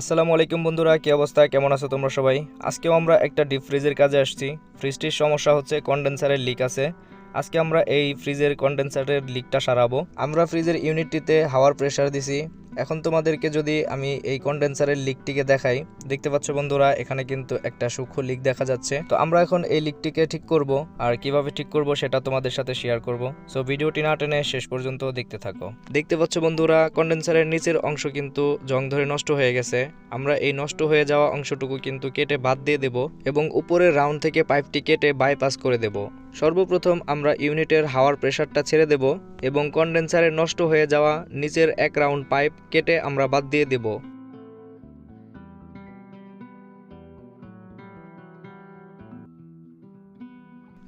আসসালামু আলাইকুম বন্ধুরা, কী অবস্থা? কেমন আছো তোমরা সবাই? আজকেও আমরা একটা ডিপ ফ্রিজের কাজে আসছি। ফ্রিজটির সমস্যা হচ্ছে কন্ডেন্সারের লিক আছে। আজকে আমরা এই ফ্রিজের কন্ডেন্সারের লিকটা সারাবো। আমরা ফ্রিজের ইউনিটটিতে হাওয়ার প্রেশার দিছি। এখন তোমাদেরকে যদি আমি এই কন্ডেন্সারের লিকটিকে দেখাই, দেখতে পাচ্ছ বন্ধুরা, এখানে কিন্তু একটা সূক্ষ্ম লিক দেখা যাচ্ছে। তো আমরা এখন এই লিকটিকে ঠিক করব, আর কীভাবে ঠিক করব সেটা তোমাদের সাথে শেয়ার করব। সো ভিডিওটি না টেনে শেষ পর্যন্ত দেখতে থাকো। দেখতে পাচ্ছ বন্ধুরা কন্ডেন্সারের নিচের অংশ কিন্তু জং ধরে নষ্ট হয়ে গেছে। আমরা এই নষ্ট হয়ে যাওয়া অংশটুকু কিন্তু কেটে বাদ দিয়ে দেব এবং উপরের রাউন্ড থেকে পাইপটি কেটে বাইপাস করে দেব। সর্বপ্রথম আমরা ইউনিটের হাওয়ার প্রেসারটা ছেড়ে দেব এবং কন্ডেন্সারের নষ্ট হয়ে যাওয়া নিচের এক রাউন্ড পাইপ কেটে আমরা বাদ দিয়ে দেব।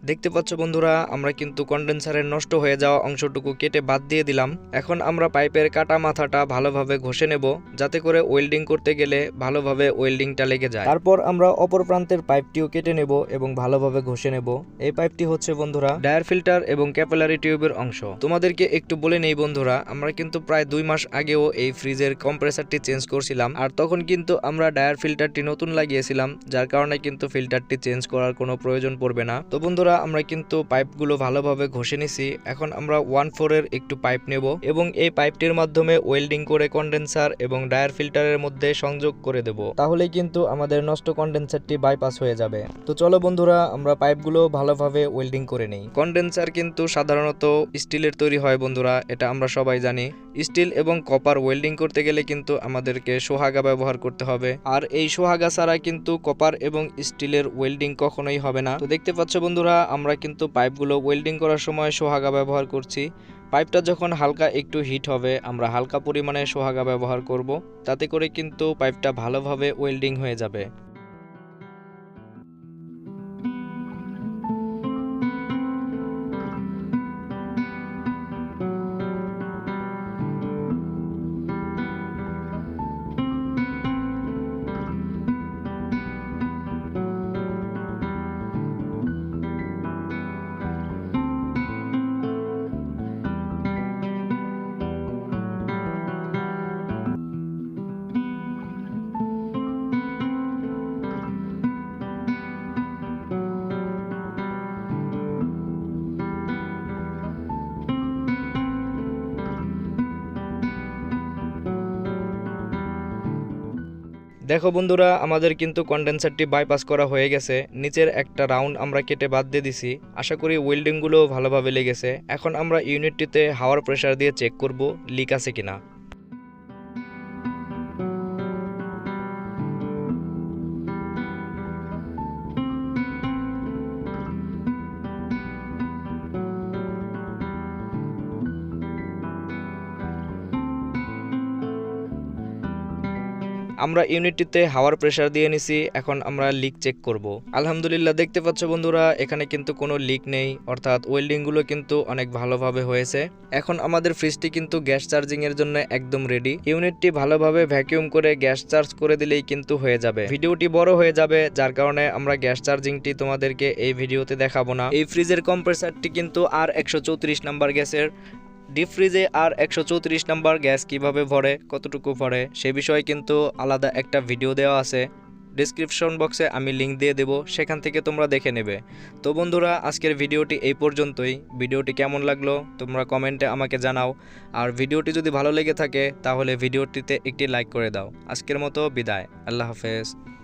দেখতে পাচ্ছ বন্ধুরা, আমরা কিন্তু কন্ডেন্সারের নষ্ট হয়ে যাওয়া অংশটুকু কেটে বাদ দিয়ে দিলাম। এখন আমরা পাইপের কাটা মাথাটা ভালোভাবে ঘষে নেব, যাতে করে ওয়েল্ডিং করতে গেলে ভালোভাবে ওয়েল্ডিংটা লেগে যায়। তারপর আমরা অপর প্রান্তের পাইপটিও কেটে নেব এবং ভালোভাবে ঘষে নেব। এই পাইপটি হচ্ছে বন্ধুরা ডায়ার ফিল্টার এবং ক্যাপিলারি টিউবের অংশ। তোমাদেরকে একটু বলে নেই বন্ধুরা, আমরা কিন্তু প্রায় দুই মাস আগেও এই ফ্রিজের কম্প্রেসারটি চেঞ্জ করছিলাম। আর তখন কিন্তু আমরা ডায়ার ফিল্টারটি নতুন লাগিয়েছিলাম, যার কারণে কিন্তু ফিল্টারটি চেঞ্জ করার কোনো প্রয়োজন পড়বে না। তো বন্ধুরা আমরা কিন্তু পাইপগুলো ভালোভাবে ঘষে নিছি। এখন আমরা ওয়ান ফোরের একটু পাইপ নেব এবং এই পাইপটির মাধ্যমে ওয়েল্ডিং করে কন্ডেন্সার এবং ডায়ার ফিল্টারের মধ্যে সংযোগ করে দেব। তাহলে কিন্তু আমাদের নষ্ট কন্ডেন্সারটি বাইপাস হয়ে যাবে। তো চলো বন্ধুরা, আমরা পাইপগুলো ভালোভাবে ওয়েল্ডিং করে নেই। কন্ডেন্সার কিন্তু সাধারণত স্টিলের তৈরি হয় বন্ধুরা, এটা আমরা সবাই জানি। স্টিল এবং কপার ওয়েল্ডিং করতে গেলে কিন্তু আমাদেরকে সোহাগা ব্যবহার করতে হবে। আর এই সোহাগা ছাড়া কিন্তু কপার এবং স্টিলের ওয়েল্ডিং কখনোই হবে না। তো দেখতে পাচ্ছ বন্ধুরা আমরা কিন্তু পাইপগুলো ওয়েল্ডিং করার সময় সোহাগা ব্যবহার করছি। পাইপটা যখন হালকা একটু হিট হবে, আমরা হালকা পরিমাণে সোহাগা ব্যবহার করব। তাতে করে কিন্তু পাইপটা ভালোভাবে ওয়েল্ডিং হয়ে যাবে। দেখো বন্ধুরা, আমাদের কিন্তু কন্ডেন্সারটি বাইপাস করা হয়ে গেছে। নিচের একটা রাউন্ড আমরা কেটে বাদ দিয়ে দিছি। আশা করি ওয়েল্ডিংগুলো ভালোভাবে লেগেছে। এখন আমরা ইউনিটটিতে হাওয়ার প্রেশার দিয়ে চেক করব লিক আছে কিনা। আমরা ইউনিটটিতে হাওয়ার প্রেসার দিয়ে নিছি, এখন আমরা লিক চেক করব। আলহামদুলিল্লাহ, দেখতে পাচ্ছ বন্ধুরা, এখানে কিন্তু কোনো লিক নেই, অর্থাৎ ওয়েল্ডিংগুলো কিন্তু অনেক ভালোভাবে হয়েছে। এখন আমাদের ফ্রিজটি কিন্তু গ্যাস চার্জিং এর জন্য একদম রেডি ইউনিটটি ভালোভাবে ভ্যাকিউম করে গ্যাস চার্জ করে দিলেই কিন্তু হয়ে যাবে। ভিডিওটি বড় হয়ে যাবে, যার কারণে আমরা গ্যাস চার্জিংটি তোমাদেরকে এই ভিডিওতে দেখাবো না। এই ফ্রিজের কম্প্রেসারটি কিন্তু আর একশো চৌত্রিশ নাম্বার গ্যাসের ডিপ ফ্রিজে আর একশো চৌত্রিশ নাম্বার গ্যাস কীভাবে ভরে, কতটুকু ভরে, সে বিষয়ে কিন্তু আলাদা একটা ভিডিও দেওয়া আছে। ডিসক্রিপশন বক্সে আমি লিংক দিয়ে দেবো, সেখান থেকে তোমরা দেখে নেবে। তো বন্ধুরা, আজকের ভিডিওটি এই পর্যন্তই। ভিডিওটি কেমন লাগল, তোমরা কমেন্টে আমাকে জানাও। আর ভিডিওটি যদি ভালো লেগে থাকে, তাহলে ভিডিওটিতে একটি লাইক করে দাও। আজকের মতো বিদায়। আল্লাহ হাফেজ।